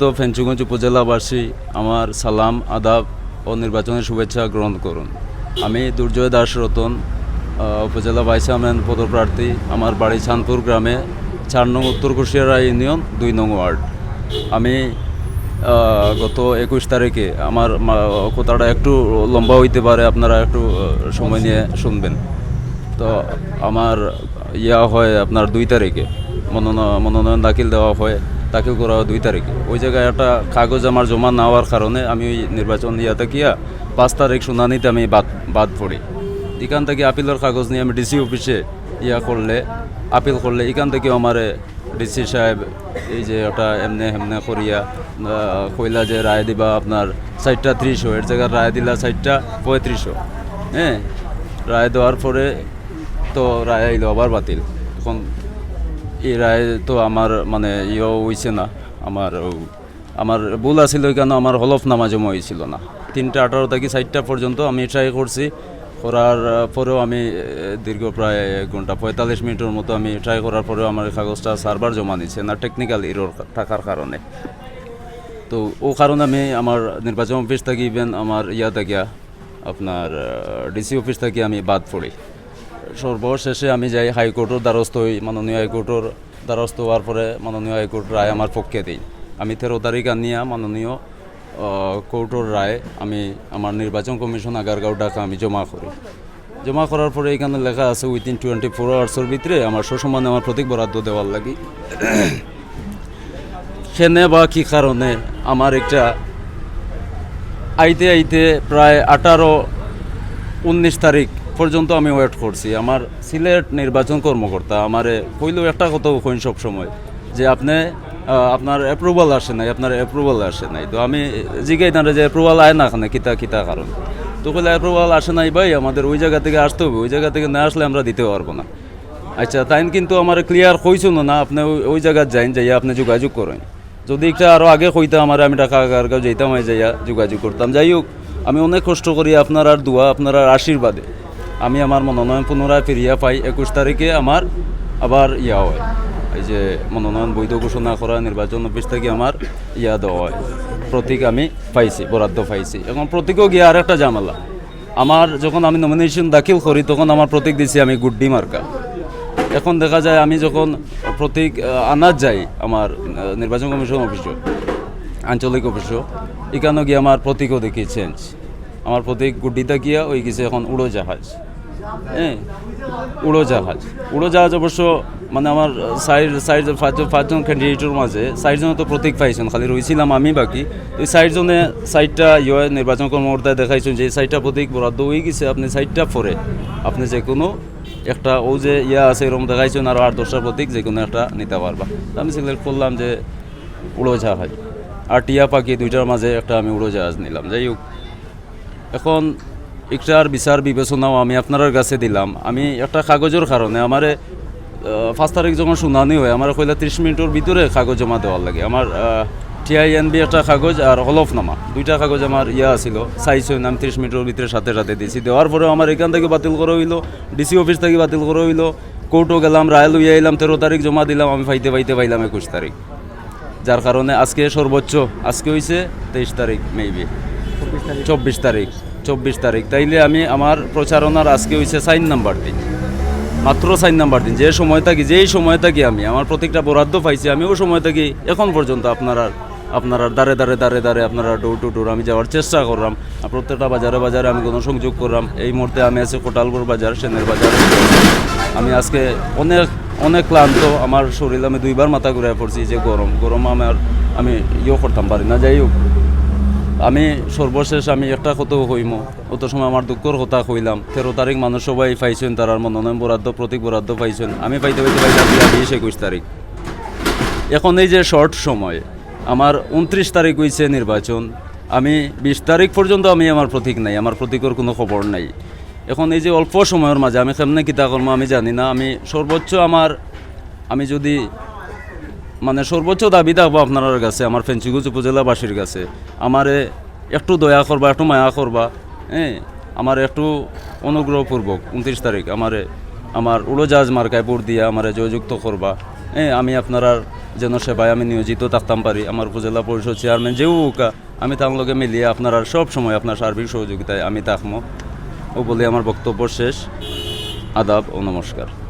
তো ফেঞ্চুগঞ্জ উপজেলাবাসী আমার সালাম, আদাব ও নির্বাচনের শুভেচ্ছা গ্রহণ করুন। আমি দুর্জয় দাস রতন উপজেলা ভাইস চেয়ারম্যান, পদপ্রার্থী, আমার বাড়ি চাঁদপুর গ্রামে, চার নং উত্তর কুশিয়ারা ইউনিয়ন, দুই নং ওয়ার্ড। আমি গত একুশ তারিখে আমার কথাটা একটু লম্বা হইতে পারে, আপনারা একটু সময় নিয়ে শুনবেন। তো আমার ইয়া হয় আপনার দুই তারিখে, মনোনয়ন মনোনয়ন দাখিল দেওয়া হয়। দাখিল করা দুই তারিখে। ওই জায়গায় একটা কাগজ আমার জমা না হওয়ার কারণে আমি ওই নির্বাচন ইয়াতে গিয়া পাঁচ তারিখ শুনানিতে আমি বাদ বাদ পড়ি। এখান থেকে আপিলের কাগজ নিয়ে আমি ডিসি অফিসে ইয়া করলে, আপিল করলে এখান থেকে আমার ডিসি সাহেব এই যে ওটা এমনে হেমনে করিয়া কইলা যে রায় দিবা আপনার সাইটটা ত্রিশশো, এর জায়গায় রায় দিলা সাইটটা পঁয়ত্রিশশো। হ্যাঁ রায় দেওয়ার পরে তো রায় আইলো আবার বাতিল। এখন এই রায় তো আমার মানে ইয়ে হইছে না। আমার আমার ভুল আছিল কেন আমার হলফনামা জমা হয়েছিল না। তিনটা আঠারো থেকে চারটা পর্যন্ত আমি ট্রাই করছি। করার পরেও আমি দীর্ঘ প্রায় এক ঘণ্টা পঁয়তাল্লিশ মিনিটের মতো আমি ট্রাই করার পরেও আমার কাগজটা সার্ভার জমা নিচ্ছে না টেকনিক্যাল ইরোর থাকার কারণে। তো ও কারণে আমি আমার নির্বাচন অফিস থেকে ইভেন আমার ইয়া থেকে, আপনার ডিসি অফিস থেকে আমি বাদ পড়ি। সর্বশেষে আমি যাই হাইকোর্টের দ্বারস্থ হই, মাননীয় হাইকোর্টের দ্বারস্থ হওয়ার পরে মাননীয় হাইকোর্ট রায় আমার পক্ষে দিই আমি তেরো তারিখ আনিয়া মাননীয় কোর্টের রায় আমি আমার নির্বাচন কমিশন আগারগাঁও ডাকা আমি জমা করি। জমা করার পরে এখানে লেখা আছে উইদিন টোয়েন্টি ফোর আওয়ার্সের ভিতরে আমার সসম্মানে আমার প্রতীক বরাদ্দ দেওয়ার লাগি। সেনে বা কী কারণে আমার একটা আইতে আইতে প্রায় আঠারো, উনিশ তারিখ পর্যন্ত আমি ওয়েট করছি। আমার সিলেট নির্বাচন কর্মকর্তা আমারে কইলেও একটা কথা কইন সব সময় যে আপনি আপনার অ্যাপ্রুভাল আসে নাই, আপনার অ্যাপ্রুভাল আসে নাই। তো আমি জিগাই না যে অ্যাপ্রুভাল আয় না কিতা কিতা কারণ। তো কইলে অ্যাপ্রুভাল আসে নাই ভাই, আমাদের ওই জায়গা থেকে আসতে হবে, ওই জায়গা থেকে না আসলে আমরা দিতে পারব না। আচ্ছা তাই কিন্তু আমার ক্লিয়ার কইছো না আপনি ওই- জায়গায় যাইন, যাইয়া আপনি যোগাযোগ করেন। যদি একটা আরও আগে কইতা আমার, আমি টাকা যাইতাম হয়ে যাইয়া যোগাযোগ করতাম। যাই হোক, আমি অনেক কষ্ট করি আপনার আর দোয়া, আপনার আর আশীর্বাদে। আমি আমার মনোনয়ন পুনরায় ফিরিয়া পাই একুশ তারিখে আমার আবার ইয়া হয়। এই যে মনোনয়ন বৈধ ঘোষণা করা, নির্বাচন অফিস থেকে আমার ইয়া দেওয়া হয়। প্রতীক আমি পাইছি, বরাদ্দ পাইছি। এখন প্রতীকও গিয়ে আর একটা ঝামেলা। আমার যখন আমি নমিনেশন দাখিল করি, তখন আমার প্রতীক দিছি আমি গুড্ডি মার্কা। এখন দেখা যায় আমি যখন প্রতীক আনার যাই আমার নির্বাচন কমিশন অফিসে, আঞ্চলিক অফিসে, এখানেও গিয়ে আমার প্রতীকও দেখি চেঞ্জ আমার প্রতীক গুড্ডিতে গিয়া ওই গেছে এখন উড়োজাহাজ। হ্যাঁ উড়োজাহাজ। উড়োজাহাজ অবশ্য মানে আমার সাইড সাইড পাঁচজন ক্যান্ডিডেটের মাঝে চারজনে তো প্রতীক পাইছেন, খালি রয়েছিলাম আমি বাকি। ওই চারজনে সাইডটা ইয়ে নির্বাচন কর্মকর্তায় দেখাইছেন যে সাইডটা প্রতীক বরাদ্দ হয়ে গেছে, আপনি সাইডটা পরে। আপনি যে কোনো একটা, ও যে ইয়া আছে এরকম দেখাইছেন, আর আট, দশটা প্রতীক, যে কোনো একটা নিতে পারবা। আমি সিলেক্ট করলাম যে উড়োজাহাজ। আর টিয়া পাখি দুইটার মাঝে একটা আমি উড়োজাহাজ নিলাম। যাই হোক, এখন একটার বিচার বিবেচনাও আমি আপনার কাছে দিলাম। আমি একটা কাগজের কারণে আমারে পাঁচ তারিখ যখন শুনানি হয় আমার কইলা ত্রিশ মিনিটের ভিতরে কাগজ জমা দেওয়ার লাগে। আমার টিআইএনবি একটা কাগজ আর হলফনামা দুইটা কাগজ আমার ইয়া ছিল সাইজ হইন আমি ত্রিশ মিনিটের ভিতরে সাথে সাথে দিয়েছি দেওয়ার পরেও আমার এখান থেকে বাতিল করা হইল ডিসি অফিস থেকে বাতিল করা হইল কোর্টও গেলাম রায় লইয়া এলাম তেরো তারিখ জমা দিলাম আমি ফাইতে ফাইতে পাইলাম একুশ তারিখ। যার কারণে আজকে সর্বোচ্চ আজকে হইছে তেইশ তারিখ মেবি। চব্বিশ তারিখ। চব্বিশ তারিখ। তাইলে আমি আমার প্রচারণার আজকে হয়েছে সাইন নাম্বার দিন। মাত্র সাইন নাম্বার দিন। যে সময় থাকি, যেই সময় থাকি আমি, আমার প্রত্যেকটা বরাদ্দ পাইছি আমি, ওই সময় থাকি এখন পর্যন্ত আপনারা আপনারা দাঁড়ে দাঁড়ে দাঁড়ে দাঁড়ে আপনারা ডোর টু ডোর আমি যাওয়ার চেষ্টা করলাম। প্রত্যেকটা বাজারে বাজারে আমি কোনো সংযোগ করলাম। এই মুহূর্তে আমি আছি কোটালপুর বাজার, সেনের বাজার। আমি আজকে অনেক অনেক ক্লান্ত। আমার শরীর আমি দুইবার মাথা ঘুরে পড়ছি, যে গরম গরম আমার, আমি ইয়ে করতাম, পারি না, যাই হোক। আমি সর্বশেষ আমি একটা কত হইম অত সময় আমার দুঃখর কথা কইলাম। তেরো তারিখ মানুষ সবাই পাইছেন তার মনোনয়ন বরাদ্দ, প্রতীক বরাদ্দ পাইছেন। আমি পাইতে পাইতে পাইলাম বিশ একুশ তারিখ। এখন এই যে শর্ট সময়, আমার উনত্রিশ তারিখ হয়েছে নির্বাচন। আমি বিশ তারিখ পর্যন্ত আমি আমার প্রতীক নাই, আমার প্রতীকের কোনো খবর নাই। এখন এই যে অল্প সময়ের মাঝে আমি কেমনে কিতা করব আমি জানি না। আমি সর্বোচ্চ আমার, আমি যদি মানে সর্বোচ্চ দাবি থাকব আপনার কাছে, আমার ফেঞ্চিগুজ উপজেলাবাসীর কাছে। আমারে একটু দয়া করবা, একটু মায়া করবা হ্যাঁ? আমার একটু অনুগ্রহপূর্বক, উনত্রিশ তারিখ আমারে, আমার উড়োজাহাজ মার্কায় ভোট দিয়ে আমারে জয়যুক্ত করবা হ্যাঁ? আমি আপনার যেন সেবায় আমি নিয়োজিত থাকতাম পারি, আমার উপজেলা পরিষদ চেয়ারম্যান যেও উকা, আমি তার লগে মিলিয়ে আপনার সব সময় আপনার সার্বিক সহযোগিতায় আমি থাকব ও বলে আমার বক্তব্য শেষ। আদাব ও নমস্কার।